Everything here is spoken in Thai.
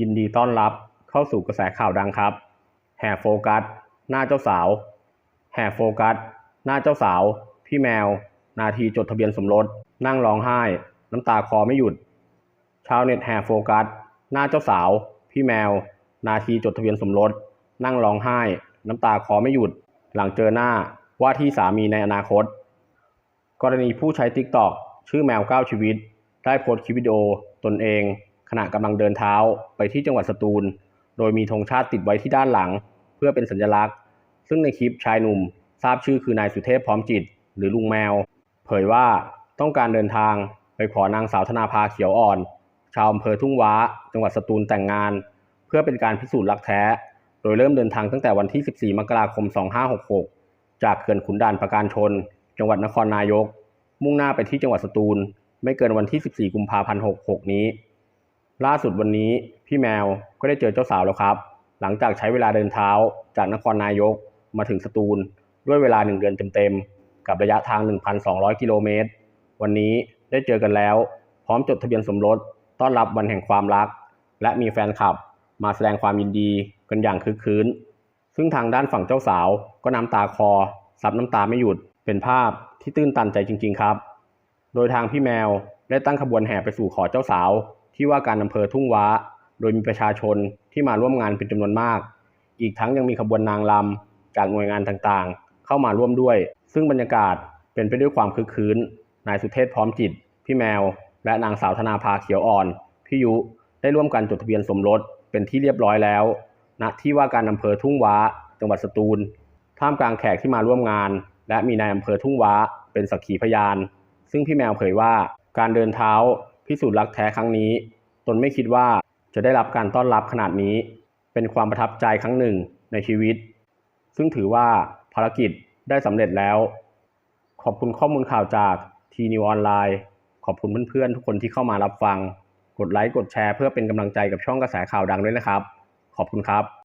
ยินดีต้อนรับเข้าสู่กระแสข่าวดังครับ แห่โฟกัส หน้าเจ้าสาว แห่โฟกัส หน้าเจ้าสาว พี่แมว นาทีจดทะเบียนสมรส นั่งร้องไห้ น้ำตาคลอไม่หยุด ชาวเน็ตแห่โฟกัส หน้าเจ้าสาว พี่แมว นาทีจดทะเบียนสมรส นั่งร้องไห้ น้ำตาคลอไม่หยุด หลังเจอหน้าว่าที่สามีในอนาคต กรณีผู้ใช้ TikTok ชื่อแมว 9 ชีวิต ได้โพสต์คลิปวิดีโอตนเอง ขณะกำลังเดินเท้าไปที่จังหวัดสตูล โดยมีธงชาติติดไว้ที่ด้านหลัง เพื่อเป็นสัญลักษณ์ ซึ่งในคลิปชายหนุ่ม ทราบชื่อคือนายสุเทพพร้อมจิต หรือลุงแมว เผยว่าต้องการเดินทางไปขอนางสาวธนาภาเขียวอ่อน ชาวอำเภอทุ่งว้า จังหวัดสตูลแต่งงาน เพื่อเป็นการพิสูจน์รักแท้ โดยเริ่มเดินทางตั้งแต่วันที่ 14 มกราคม 2566 จากเขื่อนขุนด่านประการชน จังหวัดนครนายก มุ่งหน้าไปที่จังหวัดสตูล ไม่เกินวันที่ 14 กุมภาพันธ์ 66 นี้ ล่าสุดวันนี้พี่แมวก็ได้เจอเจ้าสาวแล้วครับ หลังจากใช้เวลาเดินเท้าจากนครนายกมาถึงสตูล ด้วยเวลา1เดือนเต็มๆ กับระยะทาง 1,200 กิโลเมตร วันนี้ได้เจอกันแล้ว พร้อมจดทะเบียนสมรสต้อนรับวันแห่งความรัก และมีแฟนคลับ มาแสดงความยินดีกันอย่างคึกคืนซึ่งทางด้านฝั่งเจ้าสาวก็น้ำตาคอซับน้ำตาไม่หยุดเป็นภาพที่ตื้นตันใจจริง ๆ ครับ โดยทางพี่แมวได้ตั้งขบวนแห่ไปสู่ขอเจ้าสาว ที่ว่าการอำเภอทุ่งว้า โดยมีประชาชนที่มาร่วมงานเป็นจำนวนมาก อีกทั้งยังมีขบวนนางรำจากหน่วยงานต่างๆ เข้ามาร่วมด้วย ซึ่งบรรยากาศเป็นไปด้วยความคึกคืนนายสุเทพพร้อมจิต พี่แมว และนางสาวธนาภาเขียวอ่อน พี่ยุ ได้ร่วมกันจดทะเบียนสมรสเป็นที่เรียบร้อยแล้วณที่ว่าการอำเภอทุ่งว้า จังหวัดสตูล ท่ามกลางแขกที่มาร่วมงาน และมีนายอำเภอทุ่งว้า เป็นสักขีพยาน ซึ่งพี่แมวเผยว่าการเดินเท้า พิสูจน์รักแท้ครั้งนี้ ตนไม่คิดว่าจะได้รับการต้อนรับขนาดนี้ เป็นความประทับใจครั้งหนึ่งในชีวิต ซึ่งถือว่าภารกิจได้สำเร็จแล้ว ขอบคุณข้อมูลข่าวจากทีนิวออนไลน์ขอบคุณเพื่อนๆทุกคนที่เข้ามารับฟัง กดไลค์กดแชร์เพื่อเป็นกำลังใจกับช่องกระแสข่าวดังด้วยนะครับ ขอบคุณครับ